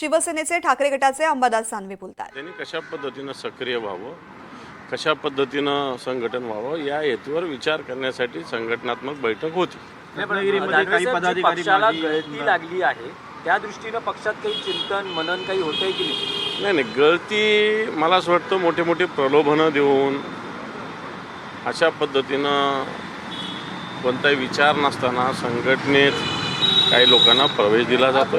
शिवसेनेचे ठाकरे गटाचे अंबादास दानवे बोलतात त्यांनी कशा पद्धतीनं सक्रिय व्हावं कशा पद्धतीनं संघटन व्हावं या हेतूवर विचार करण्यासाठी संघटनात्मक बैठक होती. पक्षाला गळती लागली आहे. त्या दृष्टीनं पक्षात काही चिंतन मनन काही होतंय की नाही? नाही नाही गळती मला असं वाटतं मोठे मोठे प्रलोभनं देऊन अशा पद्धतीनं कोणताही विचार नसताना संघटनेत काही लोकांना प्रवेश दिला जातो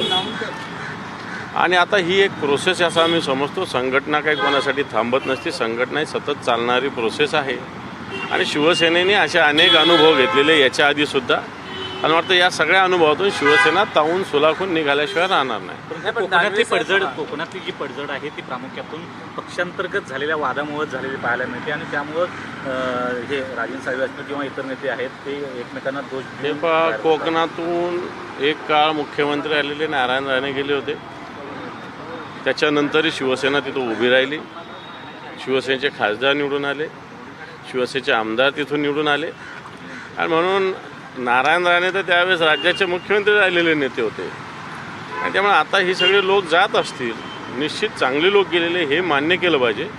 आणि आता ही एक प्रोसेस असं आम्ही समजतो. संघटना काही कोणासाठी थांबत नसते. संघटना ही सतत चालणारी प्रोसेस आहे. आणि शिवसेनेने असे अनेक अनुभव घेतलेले याच्या आधीसुद्धा आणि वाटतं या सगळ्या अनुभवातून शिवसेना तावून सुलाखून निघाल्याशिवाय राहणार नाही. कोकणातली पडझड. कोकणातली जी पडझड आहे ती प्रामुख्यातून पक्षांतर्गत झालेल्या वादामुळे झालेली पाहायला मिळते आणि त्यामुळं हे राजेंद्र साहेब असतील किंवा इतर नेते आहेत ते एकमेकांना दोष. कोकणातून एक काळ मुख्यमंत्री आलेले नारायण राणे गेले होते. त्याच्यानंतरही शिवसेना तिथं उभी राहिली. शिवसेनेचे खासदार निवडून आले. शिवसेनेचे आमदार तिथून निवडून आले. आणि म्हणून नारायण राणे तर त्यावेळेस राज्याचे मुख्यमंत्री राहिलेले नेते होते. आणि त्यामुळे आता ही सगळे लोक जात असतील निश्चित चांगले लोक गेलेले हे मान्य केलं पाहिजे.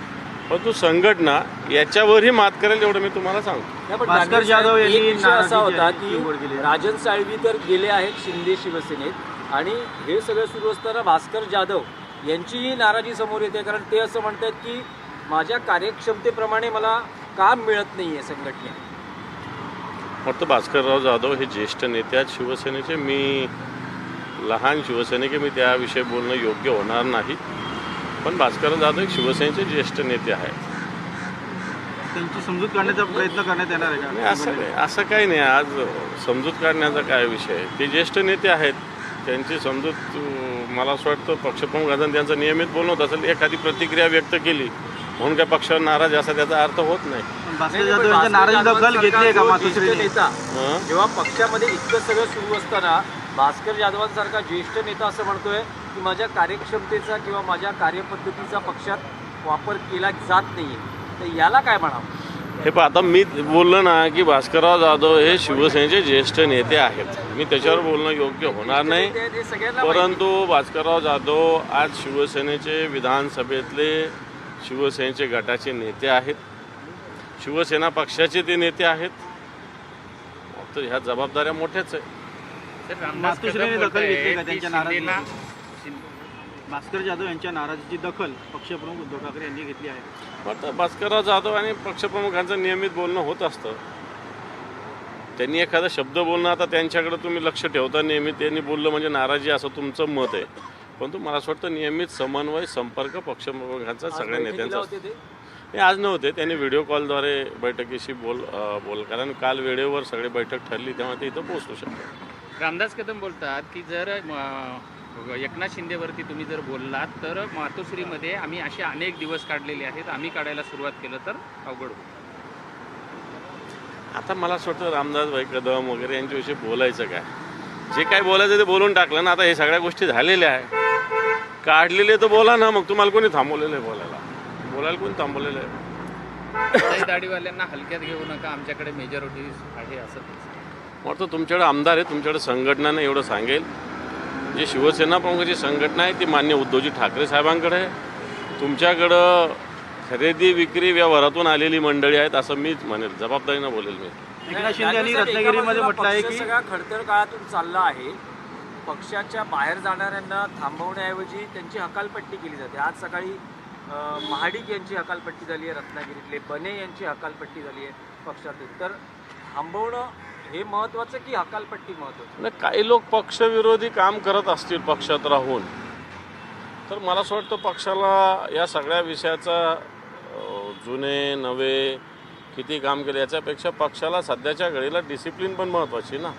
परंतु संघटना याच्यावरही मात करेल एवढं मी तुम्हाला सांगतो. भास्कर जाधव यांनी असा होता की. राजन साळवी तर गेले आहेत शिंदे शिवसेनेत. आणि हे सगळं सुरू असताना भास्कर जाधव यांचीही नाराजी समोर येते कारण ते असं म्हणतात की माझ्या कार्यक्षमतेप्रमाणे मला काम मिळत नाहीये संघटनेत. फक्त भास्करराव जाधव हे ज्येष्ठ नेते आहेत शिवसेनेचे. मी लहान शिवसैनिक आहे मी त्याविषयी बोलणं योग्य होणार नाही. पण भास्करराव जाधव एक शिवसेनेचे ज्येष्ठ नेते आहेत. त्यांची समजूत काढण्याचा प्रयत्न करण्यात येणार आहे नाही असं नाही असं काही नाही. आज समजूत काढण्याचा काय विषय आहे? ते ज्येष्ठ नेते आहेत. त्यांची समजूत अं, मला असं वाटतं पक्षप्रमुखांचं त्यांचं नियमित बोलणं होत असेल एखादी प्रतिक्रिया व्यक्त केली म्हणून काय पक्षावर नाराज असा त्याचा अर्थ होत नाही. भास्कर जाधव यांच्या नाराजी दखल घेतली का नेता हं? जेव्हा पक्षामध्ये इतकं सगळं सुरू असताना भास्कर जाधवांसारखा ज्येष्ठ नेता असं म्हणतोय की माझ्या कार्यक्षमतेचा किंवा माझ्या कार्यपद्धतीचा पक्षात वापर केला जात नाहीये. तर याला काय म्हणावं? हे पहा आता मी बोललो ना की भास्करराव जाधव हे शिवसेनेचे ज्येष्ठ नेते आहेत. मी त्याच्यावर बोलणं योग्य होणार नाही. परंतु भास्करराव जाधव आज शिवसेनेचे विधानसभेतले शिवसेनेचे गटाचे नेते आहेत. शिवसेना पक्षाचे ते नेते आहेत. तर ह्या जबाबदाऱ्या मोठ्याच आहे मातोश्रीने दखल घेतली का त्यांच्या नाराजीची भास्कर जाधव यांच्या नाराजीची दखल पक्षप्रमुख उद्धव ठाकरे यांनी घेतली आहे. आता भास्करराव जाधव आणि पक्षप्रमुखांचं नियमित बोलणं होत असतं. त्यांनी एखादा शब्द बोलणं आता त्यांच्याकडे तुम्ही लक्ष ठेवता नेहमी त्यांनी बोललं म्हणजे नाराजी असं तुमचं मत आहे. परंतु मला असं वाटतं नियमित समन्वय संपर्क पक्षप्रमुखांचा सगळ्या नेत्यांचा. ते? हे आज नव्हते. त्यांनी व्हिडिओ कॉलद्वारे बैठकीशी बोल बोल कारण काल वेळेवर सगळी बैठक ठरली तेव्हा ते इथं पोहोचू शकतात रामदास कदम बोलतात की जर एकनाथ शिंदेवरती तुम्ही जर बोललात तर मातोश्रीमध्ये आम्ही असे अनेक दिवस काढलेले आहेत. आम्ही काढायला सुरुवात केलं तर अवघड होईल. आता मला असं वाटतं रामदास भाई कदम वगैरे यांच्याविषयी बोलायचं काय? जे काय बोलायचं ते बोलून टाकलं ना आता हे सगळ्या गोष्टी झालेल्या आहे काढलेले तर बोला ना मग तुम्हाला कोणी थांबवलेलं आहे बोलायला? बोलायला कोणी थांबवलेलं आहे? दाढीवाल्यांना हलक्यात घेऊ नका आमच्याकडे मेजॉरिटी आहे असं. वाटतं तुमच्याकडे आमदार आहे तुमच्याकडे संघटना नाही एवढं सांगेल. जी शिवसेना प्रमुखाची संघटना आहे ती मान्य उद्धवजी ठाकरे साहेबांकडे आहे. तुमच्याकडं खरेदी विक्री व्यवहारातून आलेली मंडळी आहेत असं मीच म्हणेल जबाबदारीनं बोलेल मी. एकनाथ शिंदे यांनी रत्नागिरीमध्ये म्हटलं आहे पक्ष की सगळा खडतर काळातून चालला आहे. पक्षाच्या बाहेर जाणाऱ्यांना थांबवण्याऐवजी त्यांची हकालपट्टी केली जाते. आज सकाळी अं, महाडिक यांची हकालपट्टी झाली आहे रत्नागिरीतले बने यांची हकालपट्टी झाली आहे पक्षातून. तर थांबवणं हे महत्वाचं की हकालपट्टी महत्वाची? नाही काही लोक पक्षविरोधी काम करत असतील पक्षात राहून. तर मला असं वाटतं पक्षाला या सगळ्या विषयाचा जुने नवे किती काम केले याच्यापेक्षा पक्षाला सध्याच्या घडीला डिसिप्लिन पण महत्त्वाची ना.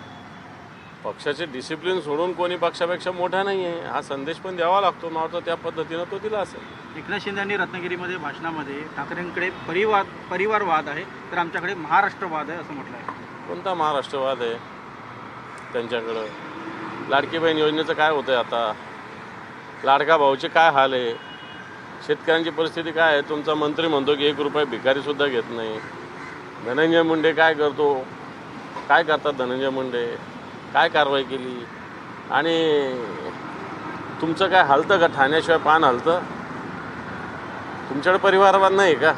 पक्षाचे डिसिप्लिन सोडून कोणी पक्षापेक्षा मोठा नाही आहे हा संदेश पण द्यावा लागतो. मला वाटतं त्या पद्धतीनं तो दिला असेल. एकनाथ शिंदे यांनी रत्नागिरीमध्ये भाषणामध्ये ठाकरेंकडे परिवार परिवारवाद आहे. तर आमच्याकडे महाराष्ट्रवाद आहे असं म्हटलं आहे. कोणता महाराष्ट्रवाद आहे त्यांच्याकडं? लाडकी बहीण योजनेचं काय होतं आहे आता? लाडका भाऊचे काय हाल आहे? शेतकऱ्यांची परिस्थिती काय आहे? तुमचा मंत्री म्हणतो की एक रुपये भिकारीसुद्धा घेत नाही. धनंजय मुंडे काय करतो? काय करतात धनंजय मुंडे? काय कारवाई केली? आणि तुमचं काय हलतं का? ठाण्याशिवाय पान हलतं? तुमच्याकडे परिवारवाद नाही का?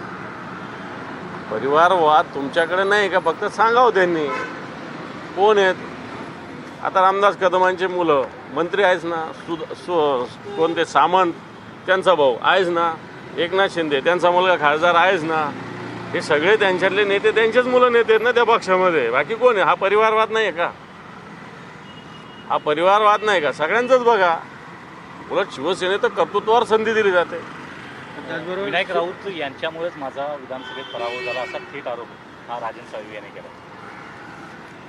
परिवारवाद तुमच्याकडे नाही का? फक्त सांगावं त्यांनी. कोण आहेत? आता रामदास कदमांचे मुलं. मंत्री आहेच ना? सुद सु कोणते? सामंत. त्यांचा भाऊ आहेच ना? एकनाथ शिंदे. त्यांचा मुलगा खासदार आहेच ना? हे सगळे त्यांच्यातले नेते त्यांचेच मुलं नेते आहेत ना त्या पक्षामध्ये. बाकी कोण आहे? हा परिवारवाद नाही आहे का? हा परिवारवाद नाही का? सगळ्यांचंच बघा. उलट शिवसेनेत तर कर्तृत्वावर संधी दिली जाते. विनायक राऊत यांच्यामुळेच माझा विधानसभेत पराभव झाला असा थेट आरोप हा राजन साळवी यांनी केला.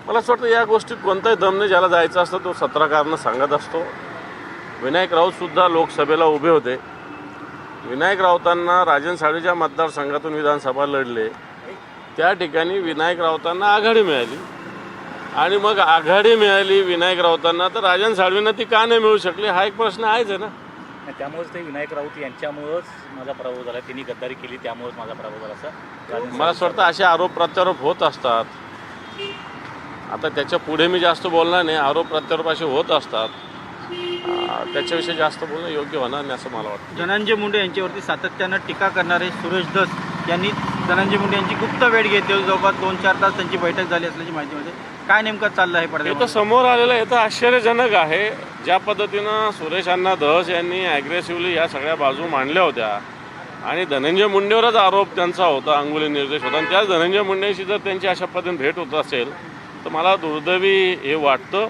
मला असं वाटतं या गोष्टीत कोणताही दम नाही ज्याला जायचं असतं तो सत्रकारणं सांगत असतो. विनायक राऊतसुद्धा लोकसभेला उभे होते. विनायक राऊतांना राजन साळवीच्या मतदारसंघातून विधानसभा लढले. त्या ठिकाणी विनायक राऊतांना आघाडी मिळाली. आणि मग आघाडी मिळाली विनायक राऊतांना तर राजन साळवींना ती का नाही मिळू शकली? हा एक प्रश्न आहेच आहे ना. आणि त्यामुळेच ते विनायक राऊत यांच्यामुळंच माझा पराभव झाला. त्यांनी गद्दारी केली त्यामुळेच माझा पराभव झाला असं राजन मला असं वाटतं असे आरोप प्रत्यारोप होत असतात. आता त्याच्या पुढे मी जास्त बोलणार नाही आरोप प्रत्यारोप असे होत असतात. त्याच्याविषयी जास्त बोलणं योग्य होणार नाही असं मला वाटतं. धनंजय मुंडे यांच्यावरती सातत्यानं टीका करणारे सुरेश धस यांनी धनंजय मुंडे यांची गुप्त वेळ घेतली जवळपास दोन चार तास त्यांची बैठक झाली असल्याची माहिती मिळते. काय नेमकं चाललं आहे हे तर पडद्यावर समोर आलेलं हे तर आश्चर्यजनक आहे. ज्या पद्धतीनं सुरेश अण्णा धस यांनी ॲग्रेसिव्हली या सगळ्या बाजू मांडल्या होत्या आणि धनंजय मुंडेवरच आरोप त्यांचा होता अंगुली निर्देश होता. आणि त्याच धनंजय मुंडेशी जर त्यांची अशा पद्धतीने भेट होत असेल तर मला दुर्दैवी हे वाटतं.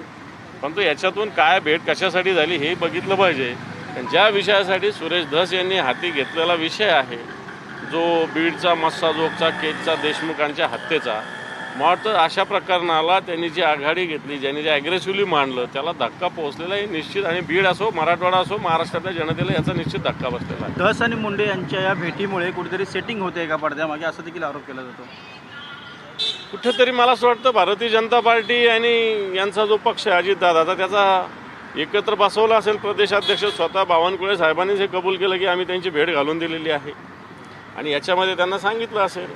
परंतु याच्यातून काय भेट कशासाठी झाली हे बघितलं पाहिजे. आणि ज्या विषयासाठी सुरेश धस यांनी हाती घेतलेला विषय आहे जो बीडचा मस्साजोगचा केजचा देशमुखांच्या हत्येचा मला वाटतं अशा प्रकरणाला त्यांनी जी आघाडी घेतली ज्यांनी जे ॲग्रेसिव्हली मांडलं त्याला धक्का पोहोचलेला आहे निश्चित आणि बीड असो मराठवाडा असो महाराष्ट्रातल्या जनतेला याचा निश्चित धक्का बसलेला आहे. धस आणि मुंडे यांच्या या भेटीमुळे कुठेतरी सेटिंग होते का पडद्यामागे असं देखील आरोप केला जातो. कुठेतरी मला असं वाटतं भारतीय जनता पार्टी आणि यांचा जो पक्ष आहे अजितदादाचा त्याचा एकत्र बसवला असेल प्रदेशाध्यक्ष स्वतः बावनकुळे साहेबांनीच हे कबूल केलं की आम्ही त्यांची भेट घालून दिलेली आहे. आणि याच्यामध्ये त्यांना सांगितलं असेल.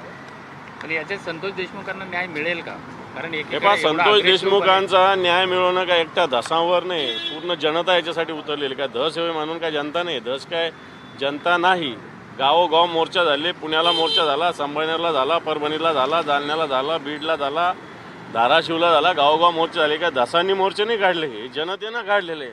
पण याच्यात संतोष देशमुखांना न्याय मिळेल का? कारण हे पहा संतोष देशमुखांचा न्याय मिळवणं काय एकट्या धसावर नाही. पूर्ण जनता याच्यासाठी उतरलेली. काय धस हे म्हणून काय जनता नाही? धस काय जनता नाही. गावोगाव मोर्चा झाले पुण्याला मोर्चा झाला संभाजीनगरला झाला परभणीला झाला जालन्याला झाला बीडला झाला धाराशिवला झाला गावोगाव मोर्चा झाले. काय धसांनी मोर्चे नाही काढले? हे जनतेनं काढलेले.